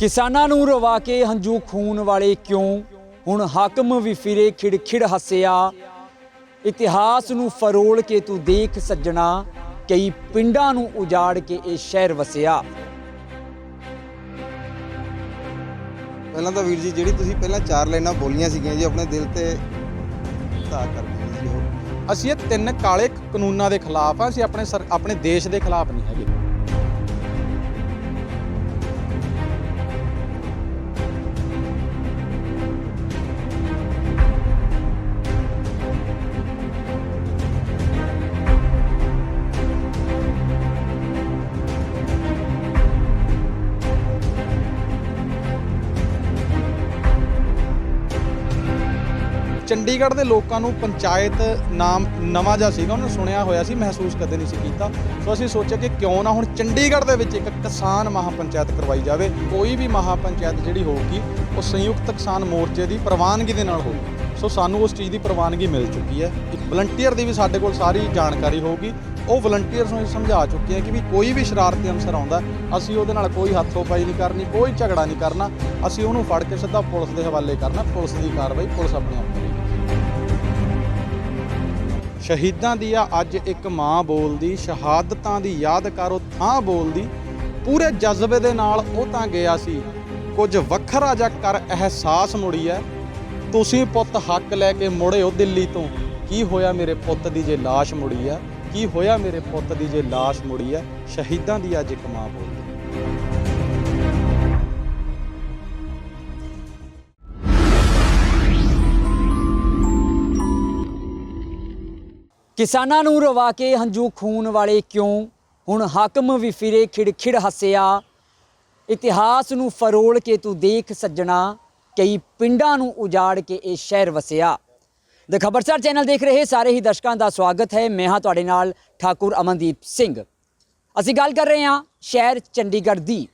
ਕਿਸਾਨਾਂ ਨੂੰ ਰਵਾ ਕੇ ਹੰਝੂ ਖੂਨ ਵਾਲੇ ਕਿਉਂ? ਹੁਣ ਹਾਕਮ ਵੀ ਫਿਰੇ, ਖਿੜਖਿੜ ਹੱਸਿਆ। ਇਤਿਹਾਸ ਨੂੰ ਫਰੋਲ ਕੇ ਤੂੰ ਦੇਖ ਸੱਜਣਾ, ਕਈ ਪਿੰਡਾਂ ਨੂੰ ਉਜਾੜ ਕੇ ਇਹ ਸ਼ਹਿਰ ਵਸਿਆ। ਪਹਿਲਾਂ ਤਾਂ ਵੀਰ ਜੀ, ਜਿਹੜੀ ਤੁਸੀਂ ਪਹਿਲਾਂ ਚਾਰ ਲਾਈਨਾਂ ਬੋਲੀਆਂ ਸੀਗੀਆਂ ਜੀ, ਆਪਣੇ ਦਿਲ ਤੇ ਧਾਰ ਕਰ ਗਈਆਂ ਜੀ ਉਹ ਅਸੀਂ ਇਹ ਤਿੰਨ ਕਾਲੇ ਕਾਨੂੰਨਾਂ ਦੇ ਖਿਲਾਫ ਆ ਅਸੀਂ ਆਪਣੇ ਸਰ- ਆਪਣੇ ਦੇਸ਼ ਦੇ ਖਿਲਾਫ ਨਹੀਂ ਹੈਗੇ। ਚੰਡੀਗੜ੍ਹ ਦੇ ਲੋਕਾਂ ਨੂੰ ਪੰਚਾਇਤ ਨਾਮ ਨਵਾਂ ਜਿਹਾ ਸੀਗਾ, ਉਹਨੂੰ ਸੁਣਿਆ ਹੋਇਆ ਸੀ, ਮਹਿਸੂਸ ਕਦੇ ਨਹੀਂ ਸੀ ਕੀਤਾ। ਸੋ ਅਸੀਂ ਸੋਚਿਆ ਕਿ ਕਿਉਂ ਨਾ ਹੁਣ ਚੰਡੀਗੜ੍ਹ ਦੇ ਵਿੱਚ ਇੱਕ ਕਿਸਾਨ ਮਹਾਪੰਚਾਇਤ ਕਰਵਾਈ ਜਾਵੇ, ਕੋਈ ਵੀ ਮਹਾਪੰਚਾਇਤ ਜਿਹੜੀ ਹੋਊਗੀ, ਉਹ ਸੰਯੁਕਤ ਕਿਸਾਨ ਮੋਰਚੇ ਦੀ ਪ੍ਰਵਾਨਗੀ ਦੇ ਨਾਲ ਹੋਊਗੀ। ਸੋ ਸਾਨੂੰ ਉਸ ਚੀਜ਼ ਦੀ ਪ੍ਰਵਾਨਗੀ ਮਿਲ ਚੁੱਕੀ ਹੈ। ਇੱਕ ਵਲੰਟੀਅਰ ਦੀ ਵੀ ਸਾਡੇ ਕੋਲ ਸਾਰੀ ਜਾਣਕਾਰੀ ਹੋਊਗੀ। ਉਹ ਵਲੰਟੀਅਰਸ ਨੂੰ ਸਮਝਾ ਚੁੱਕੇ ਹਾਂ ਕਿ ਵੀ ਕੋਈ ਵੀ ਸ਼ਰਾਰਤੀ ਅਨਸਰ ਆਉਂਦਾ, ਅਸੀਂ ਉਹਦੇ ਨਾਲ ਕੋਈ ਹੱਥੋਂ-ਪਾਈ ਨਹੀਂ ਕਰਨੀ, ਕੋਈ ਝਗੜਾ ਨਹੀਂ ਕਰਨਾ, ਅਸੀਂ ਉਹਨੂੰ ਫੜ ਕੇ ਸਿੱਧਾ ਪੁਲਿਸ ਦੇ ਹਵਾਲੇ ਕਰਨਾ, ਪੁਲਿਸ ਦੀ ਕਾਰਵਾਈ ਪੁਲਿਸ ਆਪਣੇ ਆਪ ਸ਼ਹੀਦਾਂ ਦੀ ਆ, ਅੱਜ ਇੱਕ ਮਾਂ ਬੋਲਦੀ, ਸ਼ਹਾਦਤਾਂ ਦੀ ਯਾਦ ਕਰੋ ਥਾਂ ਬੋਲਦੀ। ਪੂਰੇ ਜਜ਼ਬੇ ਦੇ ਨਾਲ ਉਹ ਤਾਂ ਗਿਆ ਸੀ। ਕੁਝ ਵੱਖਰਾ ਜਿਹਾ ਕਰ ਅਹਿਸਾਸ ਮੁੜੀ ਹੈ ਤੁਸੀਂ ਪੁੱਤ ਹੱਕ ਲੈ ਕੇ ਮੁੜਿਓ ਦਿੱਲੀ ਤੋਂ। ਕੀ ਹੋਇਆ ਮੇਰੇ ਪੁੱਤ ਦੀ ਜੇ ਲਾਸ਼ ਮੁੜੀ ਹੈ ਕੀ ਹੋਇਆ ਮੇਰੇ ਪੁੱਤ ਦੀ ਜੇ ਲਾਸ਼ ਮੁੜੀ ਹੈ ਸ਼ਹੀਦਾਂ ਦੀ ਅੱਜ ਇੱਕ ਮਾਂ ਬੋਲਦੀ। ਕਿਸਾਨਾਂ ਨੂੰ ਰਵਾ ਕੇ ਹੰਝੂ ਖੂਨ ਵਾਲੇ ਕਿਉਂ? ਹੁਣ ਹਾਕਮ ਵੀ ਫਿਰੇ, ਖਿੜਖਿੜ ਹੱਸਿਆ। ਇਤਿਹਾਸ ਨੂੰ ਫਰੋਲ ਕੇ ਤੂੰ ਦੇਖ ਸੱਜਣਾ, ਕਈ ਪਿੰਡਾਂ ਨੂੰ ਉਜਾੜ ਕੇ ਇਹ ਸ਼ਹਿਰ ਵਸਿਆ। ਦ ਖਬਰਸਾਰ ਚੈਨਲ ਦੇਖ ਰਹੇ ਸਾਰੇ ਹੀ ਦਰਸ਼ਕਾਂ ਦਾ ਸਵਾਗਤ ਹੈ। ਮੈਂ ਹਾਂ ਤੁਹਾਡੇ ਨਾਲ ਠਾਕੁਰ ਅਮਨਦੀਪ ਸਿੰਘ। ਅਸੀਂ ਗੱਲ ਕਰ ਰਹੇ ਹਾਂ ਸ਼ਹਿਰ ਚੰਡੀਗੜ੍ਹ ਦੀ।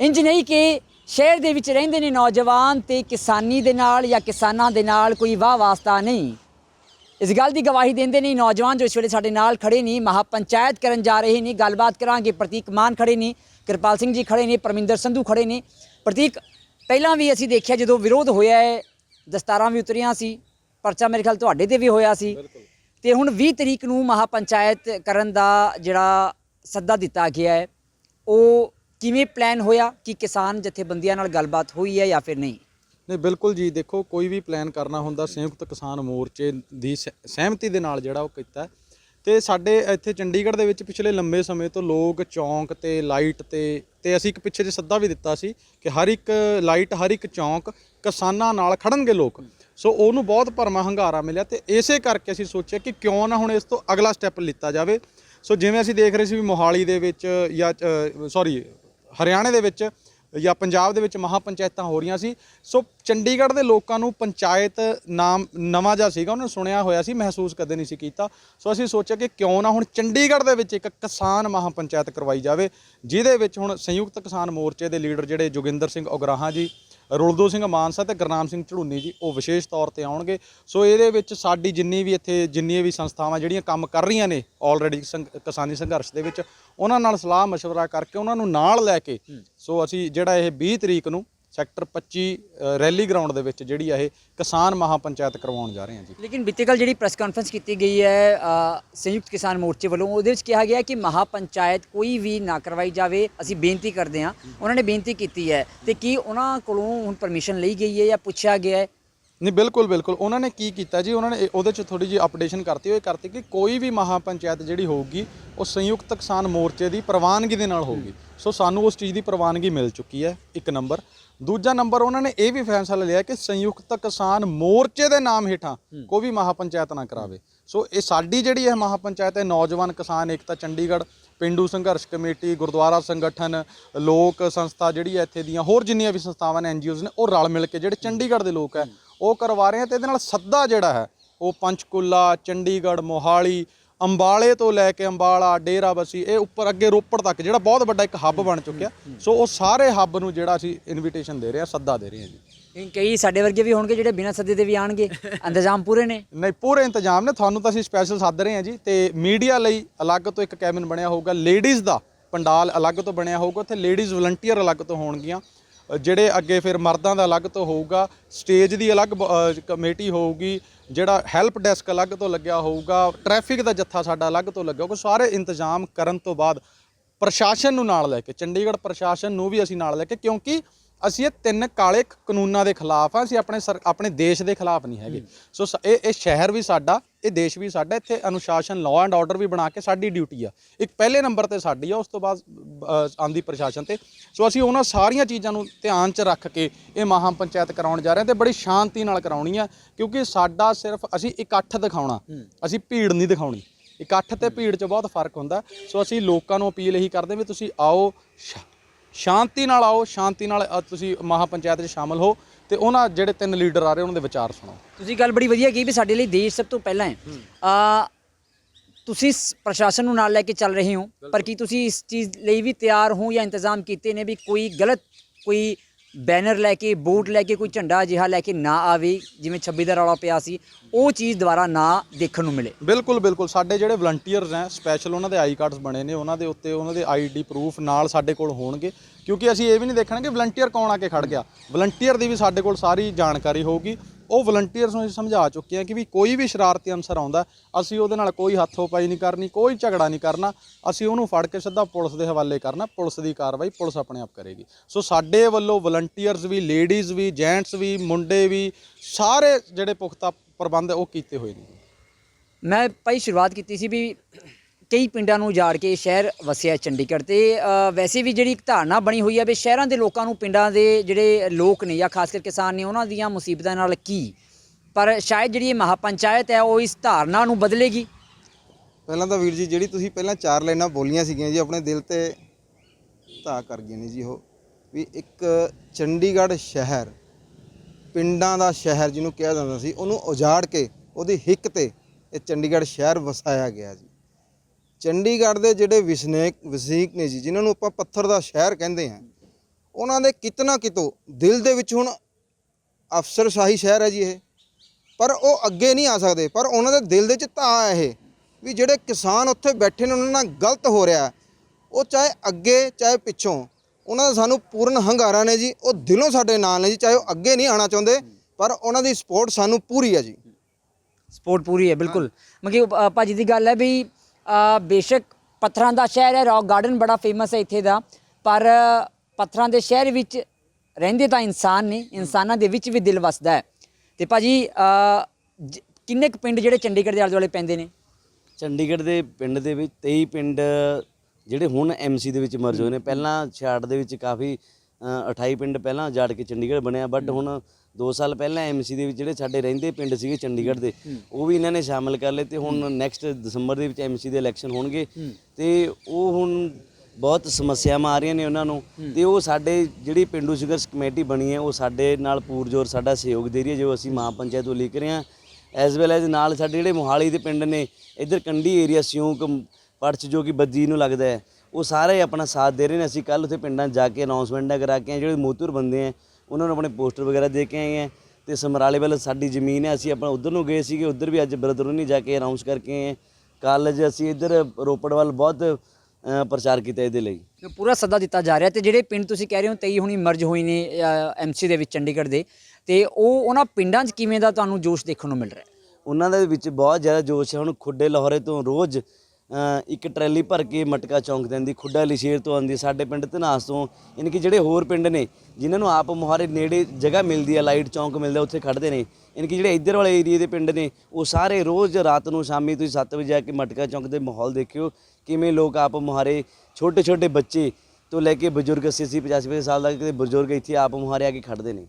ਇੰਜ ਨਹੀਂ ਕਿ ਸ਼ਹਿਰ ਦੇ ਵਿੱਚ ਰਹਿੰਦੇ ਨੇ ਨੌਜਵਾਨ ਤੇ ਕਿਸਾਨੀ ਦੇ ਨਾਲ ਜਾਂ ਕਿਸਾਨਾਂ ਦੇ ਨਾਲ ਕੋਈ ਵਾਹ ਵਾਸਤਾ ਨਹੀਂ। ਇਸ ਗੱਲ ਦੀ ਗਵਾਹੀ ਦਿੰਦੇ ਨੇ ਨੌਜਵਾਨ ਜੋ ਇਸ ਵੇਲੇ ਸਾਡੇ ਨਾਲ ਖੜੇ ਨੇ ਮਹਾਪੰਚਾਇਤ ਕਰਨ ਜਾ ਰਹੇ ਨੇ ਗੱਲਬਾਤ ਕਰਾਂਗੇ ਪ੍ਰਤੀਕ ਮਾਨ ਖੜੇ ਨੇ ਕਿਰਪਾਲ ਸਿੰਘ ਜੀ ਖੜੇ ਨੇ ਪਰਮਿੰਦਰ ਸੰਧੂ ਖੜੇ ਨੇ। ਪ੍ਰਤੀਕ ਪਹਿਲਾਂ ਵੀ ਅਸੀਂ ਦੇਖਿਆ ਜਦੋਂ ਵਿਰੋਧ ਹੋਇਆ ਹੈ ਦਸਤਾਰਾਂ ਵੀ ਉਤਰੀਆਂ ਸੀ ਪਰਚਾ ਮੇਰੇ ਖਿਆਲ ਤੁਹਾਡੇ ਤੇ ਵੀ ਹੋਇਆ ਸੀ। ਤੇ ਹੁਣ 20 ਤਰੀਕ ਨੂੰ ਮਹਾਪੰਚਾਇਤ ਕਰਨ ਦਾ ਜਿਹੜਾ ਸੱਦਾ ਦਿੱਤਾ ਗਿਆ ਹੈ ਉਹ ਕਿਵੇਂ ਪਲਾਨ ਹੋਇਆ ਕਿ ਕਿਸਾਨ ਜਥੇਬੰਦੀਆਂ ਨਾਲ ਗੱਲਬਾਤ ਹੋਈ ਹੈ ਜਾਂ ਫਿਰ ਨਹੀਂ? ਨਹੀਂ, ਬਿਲਕੁਲ ਜੀ, ਦੇਖੋ, ਕੋਈ ਵੀ ਪਲਾਨ ਕਰਨਾ ਹੁੰਦਾ, ਸੰਯੁਕਤ ਕਿਸਾਨ ਮੋਰਚੇ ਦੀ ਸਹਿ- ਸਹਿਮਤੀ ਦੇ ਨਾਲ ਜਿਹੜਾ ਉਹ ਕੀਤਾ ਹੈ। ਤੇ ਸਾਡੇ ਇੱਥੇ ਚੰਡੀਗੜ੍ਹ ਦੇ ਵਿੱਚ ਪਿਛਲੇ ਲੰਬੇ ਸਮੇਂ ਤੋਂ ਲੋਕ ਚੌਂਕ ਤੇ ਲਾਈਟ ਤੇ ਤੇ ਅਸੀਂ ਇੱਕ ਪਿੱਛੇ ਜੇ ਸੱਦਾ ਵੀ ਦਿੱਤਾ ਸੀ ਕਿ ਹਰ ਇੱਕ ਲਾਈਟ, ਹਰ ਇੱਕ ਚੌਂਕ ਕਿਸਾਨਾਂ ਨਾਲ ਖੜਨਗੇ ਲੋਕ ਸੋ ਉਹਨੂੰ ਬਹੁਤ ਭਰਮਾ ਹੰਗਾਰਾ ਮਿਲਿਆ ਤੇ ਇਸੇ ਕਰਕੇ ਅਸੀਂ ਸੋਚਿਆ ਕਿ ਕਿਉਂ ਨਾ ਹੁਣ ਇਸ ਤੋਂ ਅਗਲਾ ਸਟੈਪ ਲਿੱਤਾ ਜਾਵੇ ਸੋ ਜਿਵੇਂ ਅਸੀਂ ਦੇਖ ਰਹੇ ਸੀ ਵੀ ਮੋਹਾਲੀ ਦੇ ਵਿੱਚ ਜਾਂ ਸੌਰੀ ਹਰਿਆਣੇ ਦੇ ਵਿੱਚ ਜਾਂ ਪੰਜਾਬ ਦੇ ਵਿੱਚ ਮਹਾਪੰਚਾਇਤਾਂ ਹੋ ਰਹੀਆਂ ਸੀ। ਸੋ ਚੰਡੀਗੜ੍ਹ ਦੇ ਲੋਕਾਂ ਨੂੰ ਪੰਚਾਇਤ ਨਾਮ ਨਵਾਂ ਜਿਹਾ ਸੀਗਾ, ਉਹਨਾਂ ਨੂੰ ਸੁਣਿਆ ਹੋਇਆ ਸੀ, ਮਹਿਸੂਸ ਕਦੇ ਨਹੀਂ ਸੀ ਕੀਤਾ। ਸੋ ਅਸੀਂ ਸੋਚਿਆ ਕਿ ਕਿਉਂ ਨਾ ਹੁਣ ਚੰਡੀਗੜ੍ਹ ਦੇ ਵਿੱਚ ਇੱਕ ਕਿਸਾਨ ਮਹਾਪੰਚਾਇਤ ਕਰਵਾਈ ਜਾਵੇ, ਜਿਹਦੇ ਵਿੱਚ ਹੁਣ ਸੰਯੁਕਤ ਕਿਸਾਨ ਮੋਰਚੇ ਦੇ ਲੀਡਰ ਜਿਹੜੇ ਜੋਗਿੰਦਰ ਸਿੰਘ ਉਗਰਾਹਾਂ ਜੀ ਰੁਲਦੋ ਸਿੰਘ ਮਾਨਸਾ ਤੇ ਗੁਰਨਾਮ ਸਿੰਘ ਝੜੂਨੀ ਜੀ ਉਹ ਵਿਸ਼ੇਸ਼ ਤੌਰ ਤੇ ਆਉਣਗੇ ਸੋ ਇਹਦੇ ਵਿੱਚ ਸਾਡੀ ਜਿੰਨੀ ਵੀ ਇੱਥੇ ਜਿੰਨੀਆਂ ਵੀ ਸੰਸਥਾਵਾਂ ਜਿਹੜੀਆਂ ਕੰਮ ਕਰ ਰਹੀਆਂ ਨੇ ਆਲਰੇਡੀ ਕਿਸਾਨੀ ਸੰਘਰਸ਼ ਦੇ ਵਿੱਚ ਉਹਨਾਂ ਨਾਲ ਸਲਾਹ مشورہ ਕਰਕੇ ਉਹਨਾਂ ਨੂੰ ਨਾਲ ਲੈ ਕੇ ਸੋ ਅਸੀਂ ਜਿਹੜਾ ਇਹ 20 ਤਰੀਕ ਨੂੰ ਸੈਕਟਰ 25 ਅ, ਰੈਲੀ ਗਰਾਊਂਡ ਦੇ ਵਿੱਚ ਜਿਹੜੀ ਆ ਇਹ ਕਿਸਾਨ ਮਹਾਪੰਚਾਇਤ ਕਰਵਾਉਣ ਜਾ ਰਹੇ ਹਾਂ ਜੀ। ਲੇਕਿਨ ਬੀਤੇ ਕੱਲ੍ਹ ਜਿਹੜੀ ਪ੍ਰੈਸ ਕਾਨਫਰੰਸ ਕੀਤੀ ਗਈ ਹੈ ਸੰਯੁਕਤ ਕਿਸਾਨ ਮੋਰਚੇ ਵੱਲੋਂ ਉਹਦੇ ਵਿੱਚ ਕਿਹਾ ਗਿਆ ਕਿ ਮਹਾਪੰਚਾਇਤ ਕੋਈ ਵੀ ਨਾ ਕਰਵਾਈ ਜਾਵੇ ਅਸੀਂ ਬੇਨਤੀ ਕਰਦੇ ਹਾਂ। ਉਹਨਾਂ ਨੇ ਬੇਨਤੀ ਕੀਤੀ ਹੈ ਤੇ ਕੀ ਉਹਨਾਂ ਕੋਲੋਂ ਹੁਣ ਪਰਮਿਸ਼ਨ ਲਈ ਗਈ ਹੈ ਜਾਂ ਪੁੱਛਿਆ ਗਿਆ ਹੈ? ਨਹੀਂ ਬਿਲਕੁਲ ਬਿਲਕੁਲ। ਉਹਨਾਂ ਨੇ ਕੀ ਕੀਤਾ ਜੀ? ਉਹਨਾਂ ਨੇ ਉਹਦੇ ਚ ਥੋੜੀ ਜਿਹੀ ਅਪਡੇਸ਼ਨ ਕਰਤੀ। ਹੋਈ ਕਰਤੀ ਕਿ ਕੋਈ ਵੀ ਮਹਾਪੰਚਾਇਤ ਜਿਹੜੀ ਹੋਊਗੀ ਉਹ ਸੰਯੁਕਤ ਕਿਸਾਨ ਮੋਰਚੇ ਦੀ ਪ੍ਰਵਾਨਗੀ ਦੇ ਨਾਲ ਹੋਊਗੀ। ਸੋ ਸਾਨੂੰ ਉਸ ਚੀਜ਼ ਦੀ ਪ੍ਰਵਾਨਗੀ ਮਿਲ ਚੁੱਕੀ ਹੈ ਇੱਕ ਨੰਬਰ। ਦੂਜਾ ਨੰਬਰ ਉਹਨਾਂ ਨੇ ਇਹ ਵੀ ਫੈਸਲਾ ਲਿਆ ਕਿ ਸੰਯੁਕਤ ਕਿਸਾਨ ਮੋਰਚੇ ਦੇ ਨਾਮ ਹੇਠਾਂ ਕੋਈ ਵੀ ਮਹਾਪੰਚਾਇਤ ਨਾ ਕਰਾਵੇ। ਸੋ ਇਹ ਸਾਡੀ ਜਿਹੜੀ ਇਹ ਮਹਾਪੰਚਾਇਤ ਹੈ ਨੌਜਵਾਨ ਕਿਸਾਨ ਏਕਤਾ ਚੰਡੀਗੜ੍ਹ ਪਿੰਡੂ ਸੰਘਰਸ਼ ਕਮੇਟੀ ਗੁਰਦੁਆਰਾ ਸੰਗਠਨ ਲੋਕ ਸੰਸਥਾ ਜਿਹੜੀ ਹੈ ਇੱਥੇ ਦੀਆਂ ਹੋਰ ਜਿੰਨੀਆਂ ਵੀ ਸੰਸਥਾਵਾਂ ਨੇ ਐਨਜੀਓਜ਼ ਨੇ ਉਹ ਰਲ ਮਿਲ ਕੇ ਜਿਹੜੇ ਚੰਡੀਗੜ੍ਹ ਦੇ ਲੋਕ ਹੈ। ਉਹ ਕਰਵਾ ਰਹੇ ਆ ਤੇ ਇਹਦੇ ਨਾਲ ਸੱਦਾ ਜਿਹੜਾ ਹੈ ਉਹ ਪੰਚਕੂਲਾ ਚੰਡੀਗੜ੍ਹ ਮੋਹਾਲੀ ਅੰਬਾਲੇ ਤੋਂ ਲੈ ਕੇ ਅੰਬਾਲਾ ਡੇਰਾਬੱਸੀ ਇਹ ਉੱਪਰ ਅੱਗੇ ਰੋਪੜ ਤੱਕ ਜਿਹੜਾ ਬਹੁਤ ਵੱਡਾ ਇੱਕ ਹੱਬ ਬਣ ਚੁੱਕਿਆ। ਸੋ ਉਹ ਸਾਰੇ ਹੱਬ ਨੂੰ ਜਿਹੜਾ ਅਸੀਂ ਇਨਵੀਟੇਸ਼ਨ ਦੇ ਰਹੇ ਹਾਂ ਸੱਦਾ ਦੇ ਰਹੇ ਹਾਂ ਜੀ। ਕਈ ਸਾਡੇ ਵਰਗੇ ਵੀ ਹੋਣਗੇ ਜਿਹੜੇ ਬਿਨਾਂ ਸੱਦੇ ਦੇ ਵੀ ਆਣਗੇ। ਇੰਤਜ਼ਾਮ ਪੂਰੇ ਨੇ। ਨਹੀਂ ਪੂਰੇ ਇੰਤਜ਼ਾਮ ਨੇ। ਤੁਹਾਨੂੰ ਤਾਂ ਅਸੀਂ ਸਪੈਸ਼ਲ ਸੱਦ ਰਹੇ ਹਾਂ ਜੀ। ਤੇ ਮੀਡੀਆ ਲਈ ਅਲੱਗ ਤੋਂ ਇੱਕ ਕੈਬਿਨ ਬਣਿਆ ਹੋਊਗਾ। ਲੇਡੀਜ਼ ਦਾ ਪੰਡਾਲ ਅਲੱਗ ਤੋਂ ਬਣਿਆ ਹੋਊਗਾ। ਉੱਥੇ ਲੇਡੀਜ਼ ਵਲੰਟੀਅਰ ਅਲੱਗ ਤੋਂ ਹੋਣਗੀਆਂ। ਜਿਹੜੇ ਅੱਗੇ ਫਿਰ ਮਰਦਾਂ ਦਾ ਅਲੱਗ ਤੋਂ ਹੋਊਗਾ, ਸਟੇਜ ਦੀ ਅਲੱਗ ਬ- ਕਮੇਟੀ ਹੋਊਗੀ, ਜਿਹੜਾ ਹੈਲਪ ਡੈਸਕ ਅਲੱਗ ਤੋਂ ਲੱਗਿਆ ਹੋਊਗਾ, ਟ੍ਰੈਫਿਕ ਦਾ ਜੱਥਾ ਸਾਡਾ ਅਲੱਗ ਤੋਂ ਲੱਗਿਆ ਹੋਊਗਾ, ਸਾਰੇ ਇੰਤਜ਼ਾਮ ਕਰਨ ਤੋਂ ਬਾਅਦ ਪ੍ਰਸ਼ਾਸਨ ਨੂੰ ਨਾਲ ਲੈ ਕੇ, ਚੰਡੀਗੜ੍ਹ ਪ੍ਰਸ਼ਾਸਨ ਨੂੰ ਵੀ ਅਸੀਂ ਨਾਲ ਲੈ ਕੇ, ਕਿਉਂਕਿ ਅਸੀਂ ਇਹ ਤਿੰਨ ਕਾਲੇ ਕਾਨੂੰਨਾਂ ਦੇ ਖਿਲਾਫ ਆ ਅਸੀਂ ਆਪਣੇ ਆਪਣੇ ਦੇਸ਼ ਦੇ ਖਿਲਾਫ ਨਹੀਂ ਹੈਗੇ। ਸੋ ਇਹ ਇਹ ਸ਼ਹਿਰ ਵੀ ਸਾਡਾ ਇਹ ਦੇਸ਼ ਵੀ ਸਾਡਾ ਇੱਥੇ ਅਨੁਸ਼ਾਸਨ ਲਾਅ ਐਂਡ ਆਰਡਰ ਵੀ ਬਣਾ ਕੇ ਸਾਡੀ ਡਿਊਟੀ ਆ। ਇੱਕ ਪਹਿਲੇ ਨੰਬਰ ਤੇ ਸਾਡੀ ਆ ਉਸ ਤੋਂ ਬਾਅਦ ਆਂਦੀ ਪ੍ਰਸ਼ਾਸਨ ਤੇ। ਸੋ ਅਸੀਂ ਉਹਨਾਂ ਸਾਰੀਆਂ ਚੀਜ਼ਾਂ ਨੂੰ ਧਿਆਨ 'ਚ ਰੱਖ ਕੇ ਇਹ ਮਹਾ ਪੰਚਾਇਤ ਕਰਾਉਣ ਜਾ ਰਹੇ ਹਾਂ ਤੇ ਬੜੀ ਸ਼ਾਂਤੀ ਨਾਲ ਕਰਾਉਣੀ ਆ ਕਿਉਂਕਿ ਸਾਡਾ ਸਿਰਫ ਅਸੀਂ ਇਕੱਠ ਦਿਖਾਉਣਾ ਅਸੀਂ ਭੀੜ ਨਹੀਂ ਦਿਖਾਉਣੀ। ਇਕੱਠ ਤੇ ਭੀੜ 'ਚ ਬਹੁਤ ਫ਼ਰਕ ਹੁੰਦਾ। ਸੋ ਅਸੀਂ ਲੋਕਾਂ ਨੂੰ ਅਪੀਲ ਇਹੀ ਕਰਦੇ ਵੀ ਤੁਸੀਂ ਆਓ ਸ਼ਾ- ਸ਼ਾਂਤੀ ਨਾਲ ਆਓ ਸ਼ਾਂਤੀ ਨਾਲ ਅ, ਤੁਸੀਂ ਮਹਾ ਪੰਚਾਇਤ 'ਚ ਸ਼ਾਮਲ ਹੋ ਤੇ ਉਹਨਾਂ ਜਿਹੜੇ ਤਿੰਨ ਲੀਡਰ ਆ ਰਹੇ ਉਹਨਾਂ ਦੇ ਵਿਚਾਰ ਸੁਣੋ। ਤੁਸੀਂ ਗੱਲ ਬੜੀ ਵਧੀਆ ਕਹੀ ਵੀ ਸਾਡੇ ਲਈ ਦੇਸ਼ ਸਭ ਤੋਂ ਪਹਿਲਾਂ ਹੈ। ਆ ਤੁਸੀਂ ਸ- ਪ੍ਰਸ਼ਾਸਨ ਨੂੰ ਨਾਲ ਲੈ ਕੇ ਚੱਲ ਰਹੇ ਹੋ ਪਰ ਕੀ ਤੁਸੀਂ ਇਸ ਚੀਜ਼ ਲਈ ਵੀ ਤਿਆਰ ਹੋ ਜਾਂ ਇੰਤਜ਼ਾਮ ਕੀਤੇ ਨੇ ਵੀ ਕੋਈ ਗਲਤ ਕੋਈ ਬੈਨਰ ਲੈ ਕੇ ਬੋਰਡ ਲੈ ਕੇ, ਕੋਈ ਝੰਡਾ ਜਿਹਾ ਲੈ ਕੇ ਨਾ ਆਵੇ, ਜਿਵੇਂ 26 ਦਾ ਰੌਲਾ ਪਿਆ ਸੀ, ਉਹ ਚੀਜ਼ ਦੁਬਾਰਾ ਨਾ ਦੇਖਣ ਨੂੰ ਮਿਲੇ। ਬਿਲਕੁਲ ਬਿਲਕੁਲ। ਸਾਡੇ ਜਿਹੜੇ ਵਲੰਟੀਅਰਸ ਹੈ ਸਪੈਸ਼ਲ ਉਹਨਾਂ ਦੇ ਆਈ ਕਾਰਡਸ ਬਣੇ ਨੇ, ਉਹਨਾਂ ਦੇ ਉੱਤੇ ਉਹਨਾਂ ਦੇ ਆਈਡੀ ਪ੍ਰੂਫ ਨਾਲ ਸਾਡੇ ਕੋਲ ਹੋਣਗੇ। ਕਿਉਂਕਿ ਅਸੀਂ ਇਹ ਵੀ ਨਹੀਂ ਦੇਖਣਾ ਕਿ ਵਲੰਟੀਅਰ ਕੌਣ ਆ ਕੇ ਖੜ ਗਿਆ? ਵਲੰਟੀਅਰ ਦੀ ਵੀ ਸਾਡੇ ਕੋਲ ਸਾਰੀ ਜਾਣਕਾਰੀ ਹੋਊਗੀ। ਉਹ ਵਲੰਟੀਅਰਸ ਨੂੰ ਅਸੀਂ ਸਮਝਾ ਚੁੱਕੇ ਹਾਂ ਕਿ ਵੀ ਕੋਈ ਵੀ ਸ਼ਰਾਰਤੀ ਅਨਸਰ ਆਉਂਦਾ, ਅਸੀਂ ਉਹਦੇ ਨਾਲ ਕੋਈ ਹੱਥੋਂ-ਪਾਈ ਨਹੀਂ ਕਰਨੀ, ਕੋਈ ਝਗੜਾ ਨਹੀਂ ਕਰਨਾ, ਅਸੀਂ ਉਹਨੂੰ ਫੜ ਕੇ ਸਿੱਧਾ ਪੁਲਿਸ ਦੇ ਹਵਾਲੇ ਕਰਨਾ, ਪੁਲਿਸ ਦੀ ਕਾਰਵਾਈ ਪੁਲਿਸ ਆਪਣੇ ਆਪ ਕਰੇਗੀ। ਸੋ ਸਾਡੇ ਵੱਲੋਂ ਵਲੰਟੀਅਰਸ ਵੀ ਲੇਡੀਜ਼ ਵੀ ਜੈਂਟਸ ਵੀ, ਮੁੰਡੇ ਵੀ, ਸਾਰੇ ਜਿਹੜੇ ਪੁਖਤਾ ਪ੍ਰਬੰਧ ਉਹ ਕੀਤੇ ਹੋਏ ਨੇ। ਮੈਂ ਭਾਈ ਸ਼ੁਰੂਆਤ ਕੀਤੀ ਸੀ ਵੀ ਕਈ ਪਿੰਡਾਂ ਨੂੰ ਉਜਾੜ ਕੇ ਸ਼ਹਿਰ ਵਸਿਆ ਚੰਡੀਗੜ੍ਹ ਤੇ ਵੈਸੇ ਵੀ ਜਿਹੜੀ ਇੱਕ ਧਾਰਨਾ ਬਣੀ ਹੋਈ ਹੈ ਵੀ ਸ਼ਹਿਰਾਂ ਦੇ ਲੋਕਾਂ ਨੂੰ ਪਿੰਡਾਂ ਦੇ ਜਿਹੜੇ ਲੋਕ ਨੇ ਜਾਂ ਖਾਸ ਕਰਕੇ ਕਿਸਾਨ ਨੇ, ਉਹਨਾਂ ਦੀਆਂ ਮੁਸੀਬਤਾਂ ਨਾਲ ਕੀ? ਪਰ ਸ਼ਾਇਦ ਜਿਹੜੀ ਇਹ ਮਹਾਪੰਚਾਇਤ ਹੈ, ਉਹ ਇਸ ਧਾਰਨਾ ਨੂੰ ਬਦਲੇਗੀ। ਪਹਿਲਾਂ ਤਾਂ ਵੀਰ ਜੀ, ਜਿਹੜੀ ਤੁਸੀਂ ਪਹਿਲਾਂ ਚਾਰ ਲਾਈਨਾਂ ਬੋਲੀਆਂ ਸੀਗੀਆਂ ਜੀ, ਆਪਣੇ ਦਿਲ ਤੇ ਧਾ ਕਰ ਗਈਆਂ ਨੇ ਜੀ ਉਹ। ਵੀ ਇੱਕ ਚੰਡੀਗੜ੍ਹ ਸ਼ਹਿਰ, ਪਿੰਡਾਂ ਦਾ ਸ਼ਹਿਰ ਜਿਹਨੂੰ ਕਿਹਾ ਜਾਂਦਾ ਸੀ, ਉਹਨੂੰ ਉਜਾੜ ਕੇ ਉਹਦੀ ਹਿੱਕ ਤੇ ਇਹ ਚੰਡੀਗੜ੍ਹ ਸ਼ਹਿਰ ਵਸਾਇਆ ਗਿਆ ਜੀ। ਚੰਡੀਗੜ੍ਹ ਦੇ ਜਿਹੜੇ ਵਿਸਨੇਕ ਵਸੀਕ ਨੇ ਜੀ ਜਿਨ੍ਹਾਂ ਨੂੰ ਆਪਾਂ ਪੱਥਰ ਦਾ ਸ਼ਹਿਰ ਕਹਿੰਦੇ ਆ ਉਹਨਾਂ ਦੇ ਕਿਤਨਾ ਕਿਤੋਂ ਦਿਲ ਦੇ ਵਿੱਚ ਹੁਣ ਅਫਸਰਸ਼ਾਹੀ ਸ਼ਹਿਰ ਹੈ ਜੀ ਇਹ। ਪਰ ਉਹ ਅੱਗੇ ਨਹੀਂ ਆ ਸਕਦੇ ਪਰ ਉਹਨਾਂ ਦੇ ਦਿਲ ਦੇ ਵਿੱਚ ਧਾ ਹੈ ਇਹ ਵੀ ਜਿਹੜੇ ਕਿਸਾਨ ਉੱਥੇ ਬੈਠੇ ਨੇ ਉਹਨਾਂ ਨਾਲ ਗਲਤ ਹੋ ਰਿਹਾ। ਉਹ ਚਾਹੇ ਅੱਗੇ ਚਾਹੇ ਪਿੱਛੋਂ ਉਹਨਾਂ ਦਾ ਸਾਨੂੰ ਪੂਰਨ ਹੰਗਾਰਾ ਨੇ ਜੀ ਉਹ ਦਿਲੋਂ ਸਾਡੇ ਨਾਲ ਨੇ ਜੀ ਚਾਹੇ ਉਹ ਅੱਗੇ ਨਹੀਂ ਆਣਾ ਚਾਹੁੰਦੇ ਪਰ ਉਹਨਾਂ ਦੀ ਸਪੋਰਟ ਸਾਨੂੰ ਪੂਰੀ ਹੈ ਜੀ। ਸਪੋਰਟ ਪੂਰੀ ਹੈ ਬਿਲਕੁਲ। ਮਗੀ ਭਾਜੀ ਦੀ ਗੱਲ ਹੈ ਵੀ ਬੇਸ਼ੱਕ ਪੱਥਰਾਂ ਦਾ ਸ਼ਹਿਰ ਹੈ ਰੌਕ ਗਾਰਡਨ ਬੜਾ ਫੇਮਸ ਹੈ ਇੱਥੇ ਦਾ ਪਰ ਪੱਥਰਾਂ ਦੇ ਸ਼ਹਿਰ ਵਿੱਚ ਰਹਿੰਦੇ ਤਾਂ ਇਨਸਾਨ ਨੇ ਇਨਸਾਨਾਂ ਦੇ ਵਿੱਚ ਵੀ ਦਿਲ ਵਸਦਾ ਹੈ। ਤੇ ਭਾਜੀ ਕਿੰਨੇ ਕੁ ਪਿੰਡ ਜਿਹੜੇ ਚੰਡੀਗੜ੍ਹ ਦੇ ਆਲੇ ਦੁਆਲੇ ਪੈਂਦੇ ਨੇ? ਚੰਡੀਗੜ੍ਹ ਦੇ ਪਿੰਡ ਦੇ ਵਿੱਚ 23 ਪਿੰਡ ਜਿਹੜੇ ਹੁਣ ਐਮਸੀ ਦੇ ਵਿੱਚ ਮਰਜ ਹੋਏ ਨੇ। ਪਹਿਲਾਂ ਛਾੜ ਦੇ ਵਿੱਚ ਕਾਫੀ ਅ, 28 ਪਿੰਡ ਪਹਿਲਾਂ ਜਾੜ ਕੇ ਚੰਡੀਗੜ੍ਹ ਬਣਿਆ ਬਟ ਹੁਣ 2 ਸਾਲ ਪਹਿਲਾਂ ਐਮਸੀ ਦੇ ਵਿੱਚ ਜਿਹੜੇ ਸਾਡੇ ਰਹਿੰਦੇ ਪਿੰਡ ਸੀਗੇ ਚੰਡੀਗੜ੍ਹ ਦੇ, ਉਹ ਵੀ ਇਹਨਾਂ ਨੇ ਸ਼ਾਮਲ ਕਰ ਲਏ ਤੇ ਹੁਣ ਨੈਕਸਟ ਦਸੰਬਰ ਦੇ ਵਿੱਚ ਐਮਸੀ ਦੇ ਇਲੈਕਸ਼ਨ ਹੋਣਗੇ ਤੇ ਉਹ ਹੁਣ ਬਹੁਤ ਸਮੱਸਿਆਵਾਂ ਆ ਰਹੀਆਂ ਨੇ ਉਹਨਾਂ ਨੂੰ ਤੇ ਉਹ ਸਾਡੇ ਜਿਹੜੀ ਪਿੰਡੂ ਸ਼ੂਗਰਸ ਕਮੇਟੀ ਬਣੀ ਹੈ, ਉਹ ਸਾਡੇ ਨਾਲ ਪੂਰਜੋਰ ਸਾਡਾ ਸਹਿਯੋਗ ਦੇ ਰਹੀ ਹੈ, ਜੋ ਅਸੀਂ ਮਹਾਂ ਪੰਚਾਇਤ ਤੋਂ ਲਿਖ ਰਹੇ ਹਾਂ। ਐਸ ਵੈਲ ਐਜ਼ ਨਾਲ ਸਾਡੇ ਜਿਹੜੇ ਮੋਹਾਲੀ ਦੇ ਪਿੰਡ ਨੇ, ਇੱਧਰ ਕੰਢੀ ਏਰੀਆ ਸਿਉਂਕ ਪੜਚ ਜੋ ਕਿ ਬੱਜੀ ਨੂੰ ਲੱਗਦਾ ਹੈ, ਉਹ ਸਾਰੇ ਆਪਣਾ ਸਾਥ ਦੇ ਰਹੇ ਨੇ। ਅਸੀਂ ਕੱਲ ਉੱਥੇ ਪਿੰਡਾਂ 'ਚ ਜਾ ਕੇ ਅਨਾਉਂਸਮੈਂਟਾਂ ਕਰਾ ਕੇ ਜਿਹੜੇ ਮੋਤੂਰ ਬੰਦੇ ਆ ਉਹਨਾਂ ਨੂੰ ਆਪਣੇ ਪੋਸਟਰ ਵਗੈਰਾ ਦੇ ਕੇ ਆਏ ਆ ਤੇ ਸਮਰਾਲੇ ਵੱਲ ਸਾਡੀ ਜ਼ਮੀਨ ਹੈ ਅਸੀਂ ਆਪਣਾ ਉਧਰ ਨੂੰ ਗਏ ਸੀਗੇ ਉਧਰ ਵੀ ਅੱਜ ਬਰਦਰ ਨਹੀਂ ਜਾ ਕੇ ਅਨਾਉਂਸ ਕਰਕੇ ਆਏ ਕਾਲਜ ਅਸੀਂ ਇੱਧਰ ਰੋਪੜ ਵੱਲ ਬਹੁਤ ਪ੍ਰਚਾਰ ਕੀਤਾ ਇਹਦੇ ਲਈ। ਪੂਰਾ ਸੱਦਾ ਦਿੱਤਾ ਜਾ ਰਿਹਾ ਤੇ ਜਿਹੜੇ ਪਿੰਡ ਤੁਸੀਂ ਕਹਿ ਰਹੇ ਹੋ 23 ਹੁਣੀ ਮਰਜ ਹੋਏ ਨੇ ਐਮਸੀ ਦੇ ਵਿੱਚ ਚੰਡੀਗੜ੍ਹ ਦੇ ਤੇ ਉਹ ਉਹਨਾਂ ਪਿੰਡਾਂ 'ਚ ਕਿਵੇਂ ਦਾ ਤੁਹਾਨੂੰ ਜੋਸ਼ ਦੇਖਣ ਨੂੰ ਮਿਲ ਰਿਹਾ? ਉਹਨਾਂ ਦੇ ਵਿੱਚ ਬਹੁਤ ਜ਼ਿਆਦਾ ਜੋਸ਼ ਹੈ। ਹੁਣ ਖੁੱਡੇ ਲਾਹੌਰੇ ਤੋਂ ਰੋਜ਼ ਇੱਕ ਟਰੈਲੀ ਭਰ ਕੇ ਮਟਕਾ ਚੌਂਕ ਦੇ ਦਿੰਦੀ ਖੁੱਡਾ ਲਿਸ਼ੇਰ ਤੋਂ ਆਉਂਦੀ ਸਾਡੇ ਪਿੰਡ ਧਨਾਸ ਤੋਂ। ਯਾਨੀ ਕਿ ਜਿਹੜੇ ਹੋਰ ਪਿੰਡ ਨੇ, ਜਿਨ੍ਹਾਂ ਨੂੰ ਆਪ ਮੁਹਾਰੇ ਨੇੜੇ ਜਗ੍ਹਾ ਮਿਲਦੀ ਹੈ, ਲਾਈਟ ਚੌਂਕ ਮਿਲਦਾ ਉੱਥੇ ਖੜਦੇ ਨੇ। ਯਾਨੀ ਕਿ ਜਿਹੜੇ ਇੱਧਰ ਵਾਲੇ ਏਰੀਏ ਦੇ ਪਿੰਡ ਨੇ, ਉਹ ਸਾਰੇ ਰੋਜ਼ ਰਾਤ ਨੂੰ ਸ਼ਾਮੀ ਤੁਸੀਂ 7 ਵਜੇ ਜਾ ਕੇ ਮਟਕਾ ਚੌਂਕ ਦੇ ਮਾਹੌਲ ਦੇਖਿਓ, ਕਿਵੇਂ ਲੋਕ ਆਪ ਮੁਹਾਰੇ ਛੋਟੇ ਛੋਟੇ ਬੱਚੇ ਤੋਂ ਲੈ ਕੇ ਬਜ਼ੁਰਗ 80 80 85 ਸਾਲ ਤੱਕ ਦੇ ਬਜ਼ੁਰਗ ਇੱਥੇ ਆਪ ਮੁਹਾਰੇ ਆ ਕੇ ਖੜਦੇ ਨੇ।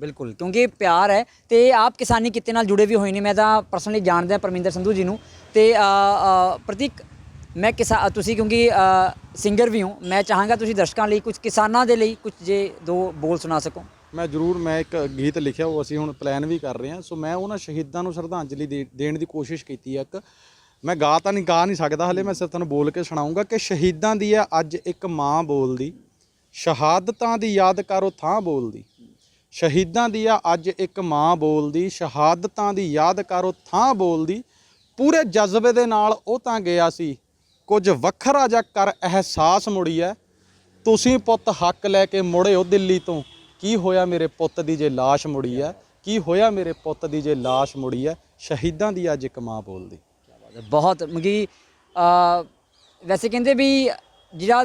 ਬਿਲਕੁਲ, ਕਿਉਂਕਿ ਇਹ ਪਿਆਰ ਹੈ ਤੇ ਆਪ ਕਿਸਾਨੀ ਕਿੱਤੇ ਨਾਲ ਜੁੜੇ ਵੀ ਹੋਏ ਨੇ, ਮੈਂ ਤਾਂ ਪਰਸਨਲੀ ਜਾਣਦਾ ਪਰਮਿੰਦਰ ਸੰਧੂ ਜੀ ਨੂੰ ਤੇ ਪ੍ਰਤੀਕ ਮੈਂ ਕਿਸਾ ਤੁਸੀਂ ਕਿਉਂਕਿ ਸਿੰਗਰ ਵੀ ਹੋ, ਮੈਂ ਚਾਹਾਂਗਾ ਤੁਸੀਂ ਦਰਸ਼ਕਾਂ ਲਈ ਕੁਝ ਕਿਸਾਨਾਂ ਦੇ ਲਈ ਕੁਝ ਜੇ ਦੋ ਬੋਲ ਸੁਣਾ ਸਕੋ। ਮੈਂ ਜ਼ਰੂਰ, ਮੈਂ ਇੱਕ ਗੀਤ ਲਿਖਿਆ, ਉਹ ਅਸੀਂ ਹੁਣ ਪਲਾਨ ਵੀ ਕਰ ਰਹੇ ਹਾਂ। ਸੋ ਮੈਂ ਉਹਨਾਂ ਸ਼ਹੀਦਾਂ ਨੂੰ ਸ਼ਰਧਾਂਜਲੀ ਦੇ- ਦੇਣ ਦੀ ਕੋਸ਼ਿਸ਼ ਕੀਤੀ ਹੈ ਇੱਕ। ਮੈਂ ਗਾ ਤਾਂ ਨਹੀਂ, ਗਾ ਨਹੀਂ ਸਕਦਾ, ਹਲੇ ਮੈਂ ਸਿਰਫ ਤੁਹਾਨੂੰ ਬੋਲ ਕੇ ਸੁਣਾਉਂਗਾ ਕਿ ਸ਼ਹੀਦਾਂ ਦੀ ਹੈ ਅੱਜ ਇੱਕ ਮਾਂ ਬੋਲਦੀ, ਸ਼ਹਾਦਤਾਂ ਦੀ ਯਾਦ ਕਰੋ ਥਾਂ ਬੋਲਦੀ। ਸ਼ਹੀਦਾਂ ਦੀ ਆ, ਅੱਜ ਇੱਕ ਮਾਂ ਬੋਲਦੀ, ਸ਼ਹਾਦਤਾਂ ਦੀ ਯਾਦ ਕਰੋ ਥਾਂ ਬੋਲਦੀ। ਪੂਰੇ ਜਜ਼ਬੇ ਦੇ ਨਾਲ ਉਹ ਤਾਂ ਗਿਆ ਸੀ। ਕੁਝ ਵੱਖਰਾ ਜਾਂ ਕਰ ਅਹਿਸਾਸ ਮੁੜੀ ਹੈ ਤੁਸੀਂ ਪੁੱਤ ਹੱਕ ਲੈ ਕੇ ਮੁੜਿਓ ਦਿੱਲੀ ਤੋਂ। ਕੀ ਹੋਇਆ ਮੇਰੇ ਪੁੱਤ ਦੀ ਜੇ ਲਾਸ਼ ਮੁੜੀ ਹੈ ਕੀ ਹੋਇਆ ਮੇਰੇ ਪੁੱਤ ਦੀ ਜੇ ਲਾਸ਼ ਮੁੜੀ ਹੈ ਸ਼ਹੀਦਾਂ ਦੀ ਅੱਜ ਇੱਕ ਮਾਂ ਬੋਲਦੀ। ਬਹੁਤ ਮਗੀ ਵੈਸੇ ਕਹਿੰਦੇ ਵੀ ਜਿਹੜਾ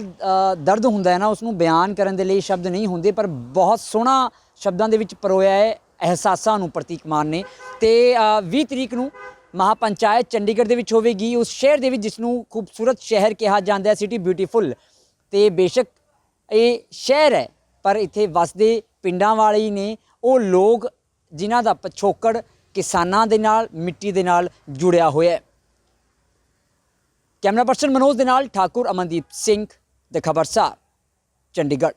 ਦਰਦ ਹੁੰਦਾ ਹੈ ਨਾ ਉਸ ਨੂੰ ਬਿਆਨ ਕਰਨ ਦੇ ਲਈ ਸ਼ਬਦ ਨਹੀਂ ਹੁੰਦੇ ਪਰ ਬਹੁਤ ਸੋਹਣਾ ਸ਼ਬਦਾਂ ਦੇ ਵਿੱਚ ਪਰੋਇਆ ਹੈ ਅਹਿਸਾਸਾਂ ਨੂੰ ਪ੍ਰਤੀਕ ਮਾਨ ਨੇ। ਤੇ ਅ, 20 ਤਰੀਕ ਨੂੰ ਮਹਾਪੰਚਾਇਤ ਚੰਡੀਗੜ੍ਹ ਦੇ ਵਿੱਚ ਹੋਵੇਗੀ। ਉਸ ਸ਼ਹਿਰ ਦੇ ਵਿੱਚ ਜਿਸ ਨੂੰ ਖੂਬਸੂਰਤ ਸ਼ਹਿਰ ਕਿਹਾ ਜਾਂਦਾ ਹੈ ਸਿਟੀ ਬਿਊਟੀਫੁਲ ਤੇ ਬੇਸ਼ੱਕ ਇਹ ਸ਼ਹਿਰ ਹੈ ਪਰ ਇੱਥੇ ਵਸਦੇ ਪਿੰਡਾਂ ਵਾਲੇ ਹੀ ਨੇ ਉਹ ਲੋਕ ਜਿਨ੍ਹਾਂ ਦਾ ਪਿਛੋਕੜ ਕਿਸਾਨਾਂ ਦੇ ਨਾਲ ਮਿੱਟੀ ਦੇ ਨਾਲ ਜੁੜਿਆ ਹੋਇਆ ਹੈ। ਕੈਮਰਾ ਪਰਸਨ ਮਨੋਜ ਦੇ ਨਾਲ ਠਾਕੁਰ ਅਮਨਦੀਪ ਸਿੰਘ ਦੇ ਖਬਰਸਾਰ ਚੰਡੀਗੜ੍ਹ।